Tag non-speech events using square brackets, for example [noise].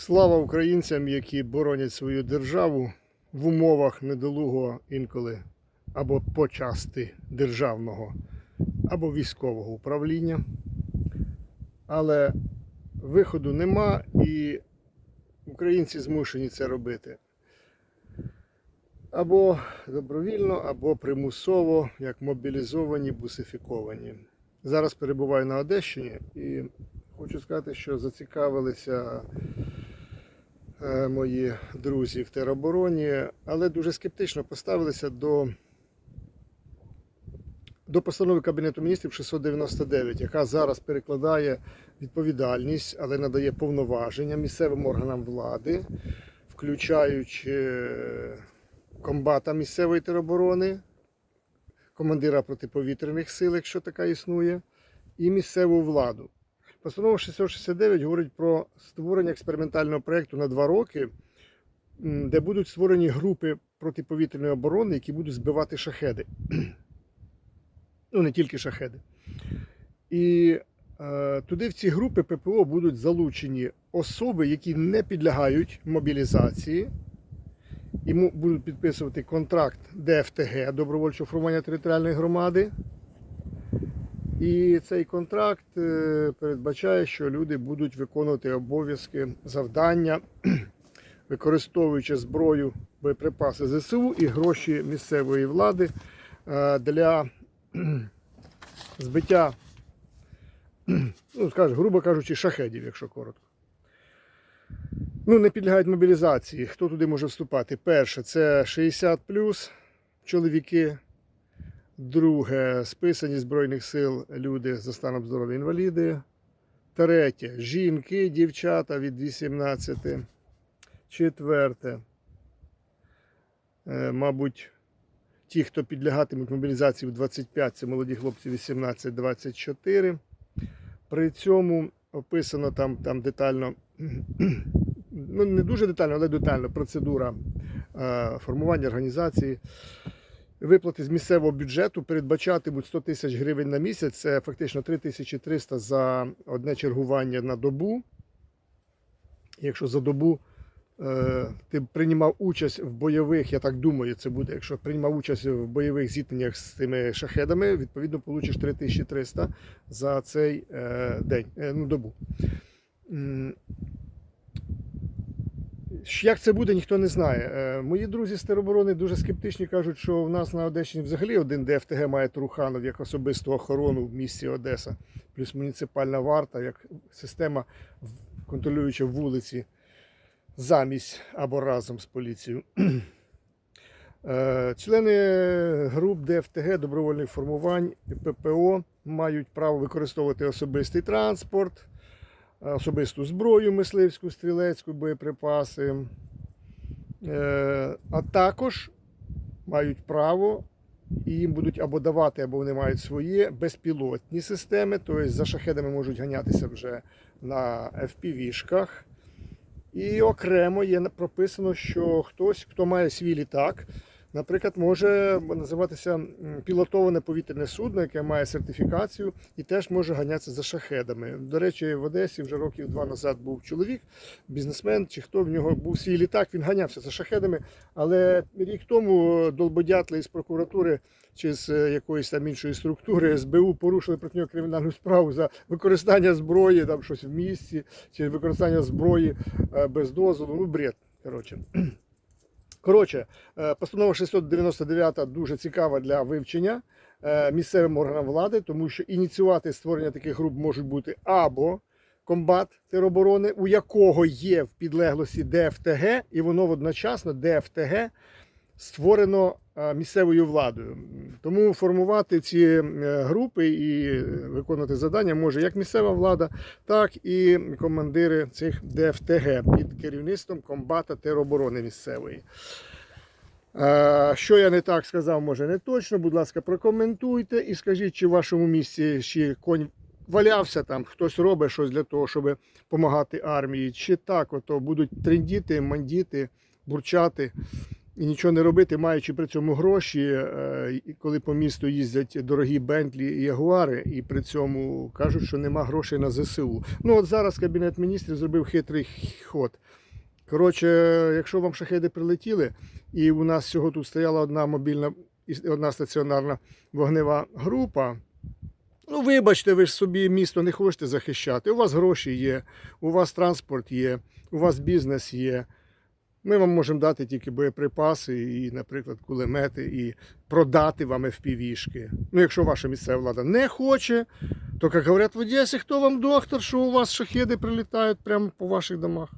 Слава українцям, які боронять свою державу в умовах недолугого інколи або почасти державного або військового управління. Але виходу нема і українці змушені це робити. Або добровільно, або примусово, як мобілізовані, бусифіковані. Зараз перебуваю на Одещині і хочу сказати, що зацікавилися мої друзі в теробороні, але дуже скептично поставилися до, до постанови Кабінету міністрів 699, яка зараз перекладає відповідальність, але надає повноваження місцевим органам влади, включаючи е, комбата місцевої тероборони, командира протиповітряних сил, якщо така існує, і місцеву владу. Постанова 669 говорить про створення експериментального проєкту на два роки, де будуть створені групи протиповітряної оборони, які будуть збивати шахеди. [clears throat] Ну, не тільки шахеди. І е, туди в ці групи ППО будуть залучені особи, які не підлягають мобілізації, і будуть підписувати контракт ДФТГ добровольчого формування територіальної громади. І цей контракт е, передбачає, що люди будуть виконувати обов'язки завдання, [clears throat] використовуючи зброю, боєприпаси ЗСУ і гроші місцевої влади е, для [clears throat] збиття, [clears throat] ну, скажу, грубо кажучи, шахедів, якщо коротко. Ну, не підлягають мобілізації. Хто туди може вступати? Перше, це 60 чоловіки. Друге, списані Збройних сил люди за станом здоров'я інваліди. Третє жінки, дівчата від 18. Четверте. е, Мабуть, ті, хто підлягатимуть мобілізації в 25, це молоді хлопці 18-24. При цьому описано там, там детально, [clears throat] ну не дуже детально, але детально процедура е, формування організації. Виплати з місцевого бюджету передбачатимуть 100 тисяч гривень на місяць. Це фактично 3300 за одне чергування на добу. Якщо за добу е, ти приймав участь в бойових, я так думаю, це буде, якщо приймав участь в бойових зіткненнях з цими шахедами, відповідно получиш 3300 за цей е, день, е, ну, добу. Як це буде, ніхто не знає. Е, Мої друзі з тероборони дуже скептичні кажуть, що в нас на Одещині взагалі один ДФТГ має Труханов як особисту охорону в місті Одеса, плюс муніципальна варта, як система контролююча вулиці замість або разом з поліцією. Е, Члени груп ДФТГ добровольних формувань ППО мають право використовувати особистий транспорт, особисту зброю, мисливську, стрілецьку, боєприпаси, Е, а також мають право і їм будуть або давати, або вони мають свої безпілотні системи, тобто за шахедами можуть ганятися вже на FPV-шках. І окремо є прописано, що хтось, хто має свій літак, наприклад, може називатися пілотоване повітряне судно, яке має сертифікацію, і теж може ганятися за шахедами. До речі, в Одесі вже років два назад був чоловік, бізнесмен, чи хто в нього був свій літак, він ганявся за шахедами. Але рік тому долбодятли із прокуратури чи з е, якоїсь там іншої структури СБУ порушили проти нього кримінальну справу за використання зброї, там щось в місті, чи використання зброї е, без дозволу. Ну, бред. Коротше. Коротше, е, постанова 699 дуже цікава для вивчення е, місцевим органам влади, тому що ініціювати створення таких груп можуть бути або комбат тероборони, у якого є в підлеглості ДФТГ, і воно водночасно ДФТГ створено е, місцевою владою. Тому формувати ці е, групи і виконувати завдання може як місцева влада, так і командири цих ДФТГ під керівництвом комбата тероборони місцевої. Е, Що я не так сказав, може не точно. Будь ласка, прокоментуйте і скажіть, чи в вашому місці ще конь валявся там, хтось робить щось для того, щоб допомагати армії, чи так ото будуть трендіти, мандіти, бурчати і нічого не робити, маючи при цьому гроші, е, коли по місту їздять дорогі Бентлі і Ягуари, і при цьому кажуть, що нема грошей на ЗСУ. Ну от зараз Кабінет міністрів зробив хитрий ход. Коротше, якщо вам шахеди прилетіли, і у нас всього тут стояла одна мобільна і одна стаціонарна вогнева група. Ну, вибачте, ви ж собі місто не хочете захищати. У вас гроші є, у вас транспорт є, у вас бізнес є. Ми вам можемо дати тільки боєприпаси і, наприклад, кулемети, і продати вам FPV-шки. Ну, якщо ваша місцева влада не хоче, то, як говорять в Одесі, хто вам доктор, що у вас шахеди прилітають прямо по ваших домах.